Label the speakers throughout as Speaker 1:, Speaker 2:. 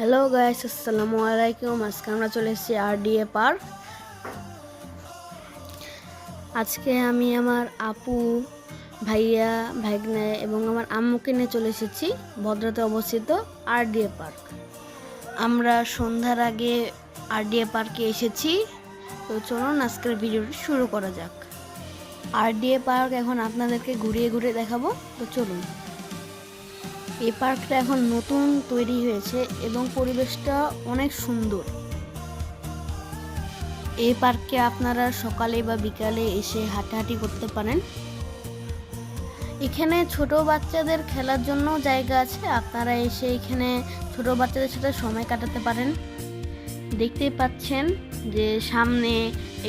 Speaker 1: Hello guys আসসালামু আলাইকুম আজকে আমরা চলে এসেছি আর আরডিএ পার্ক আজকে আমি আমার আপু, ভাইয়া, ভাগ্নে এবং আমার আম্মুকে নিয়ে চলে এসেছি ভদ্রতে অবস্থিত আর আরডিএ পার্ক আমরা সন্ধ্যার আগে আর আরডিএ পার্কে এসেছি। তো চলুন আজকের ভিডিওটি শুরু করা যাক। আর আরডিএ পার্ক এখন আপনাদেরকে ঘুরিয়ে ঘুরিয়ে দেখাবো। তো চলুন। এই পার্কটা এখন নতুন তৈরি হয়েছে এবং পরিবেশটা অনেক সুন্দর। এই পার্কে আপনারা সকালে বা বিকালে এসে হাঁটাহাঁটি করতে পারেন। এখানে ছোট বাচ্চাদের খেলার জন্য জায়গা আছে, আপনারা এসে এখানে ছোট বাচ্চাদের সাথে সময় কাটাতে পারেন। দেখতেই পাচ্ছেন যে সামনে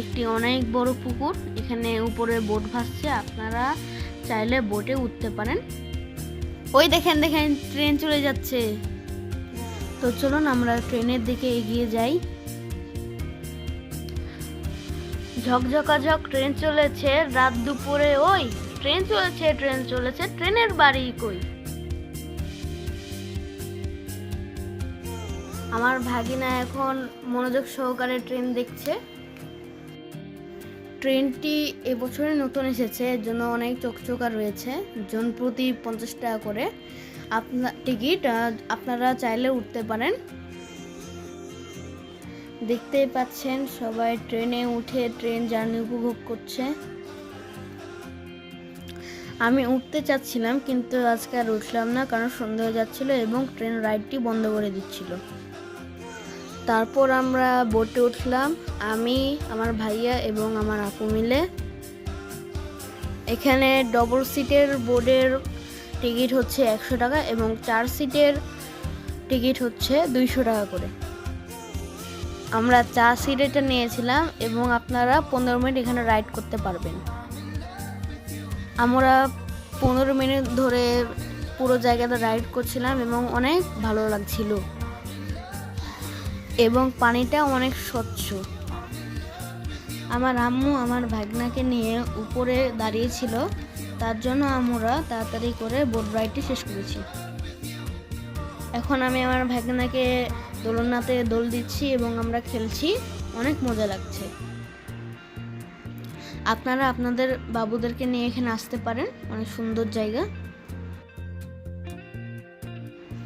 Speaker 1: একটি অনেক বড় পুকুর, এখানে উপরে বোট ভাসছে, আপনারা চাইলে বোটে উঠতে পারেন। ওই দেখেন দেখেন, ট্রেন চলে যাচ্ছে। তো চলুন আমরা ট্রেনের দিকে এগিয়ে যাই। ঝকঝকাঝক ট্রেন চলেছে, রাত দুপুরে ওই ট্রেন চলেছে ট্রেন চলেছে, ট্রেনের বাড়ি কই? আমার ভাগিনা এখন মনোযোগ সহকারে ট্রেন দেখছে। ট্রেনটি এবছরে নতুন এসেছে, এর জন্য অনেক চকচকা রয়েছে, জন প্রতি পঞ্চাশ টাকা করে। আপনার টিকিট আপনারা চাইলে উঠতে পারেন। দেখতেই পাচ্ছেন সবাই ট্রেনে উঠে ট্রেন জার্নি উপভোগ করছে। আমি উঠতে চাচ্ছিলাম, কিন্তু আজকে আর উঠলাম না, কারণ সন্ধ্যা হয়ে যাচ্ছিল এবং ট্রেন রাইডটি বন্ধ করে দিচ্ছিল। তারপর আমরা বোটে উঠলাম, আমি, আমার ভাইয়া এবং আমার আপু মিলে। এখানে ডবল সিটের বোর্ডের টিকিট হচ্ছে একশো টাকা এবং চার সিটের টিকিট হচ্ছে দুইশো টাকা করে। আমরা চার সিটেরটা নিয়েছিলাম এবং আপনারা পনেরো মিনিট এখানে রাইড করতে পারবেন। আমরা পনেরো মিনিট ধরে পুরো জায়গাটা রাইড করছিলাম এবং অনেক ভালো লাগছিল। এবং পানিটা অনেক স্বচ্ছ। আমার আম্মু আমার ভাগনাকে নিয়ে উপরে দাঁড়িয়েছিল। তার জন্য আমরা তাড়াতাড়ি করে বোট রাইডটি শেষ করেছি। এখন আমি আমার ভাগনাকে দোলনাতে দোল দিচ্ছি এবং আমরা খেলছি। অনেক মজা লাগছে। আপনারা আপনাদের বাবুদেরকে নিয়ে এখানে আসতে পারেন। অনেক সুন্দর জায়গা।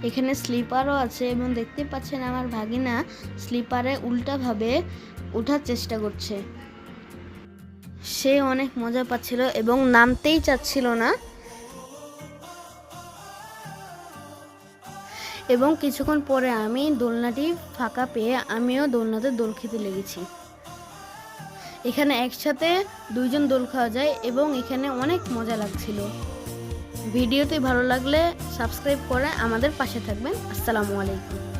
Speaker 1: এখানে স্লিপারও আছে এবং দেখতে পাচ্ছেন আমার ভাগিনা স্লিপারে উল্টাভাবে ওঠার চেষ্টা করছে। সে অনেক মজা পাচ্ছিল এবং নামতেই চাচ্ছিল না। এবং কিছুক্ষণ পরে আমি দোলনাটি ফাঁকা পেয়ে আমিও দোলনাতে দোল খেতে লেগেছি। এখানে একসাথে দুইজন দোল খাওয়া যায় এবং এখানে অনেক মজা লাগছিল। ভিডিওটি ভালো লাগলে সাবস্ক্রাইব করে আমাদের পাশে থাকবেন। আসসালামু আলাইকুম।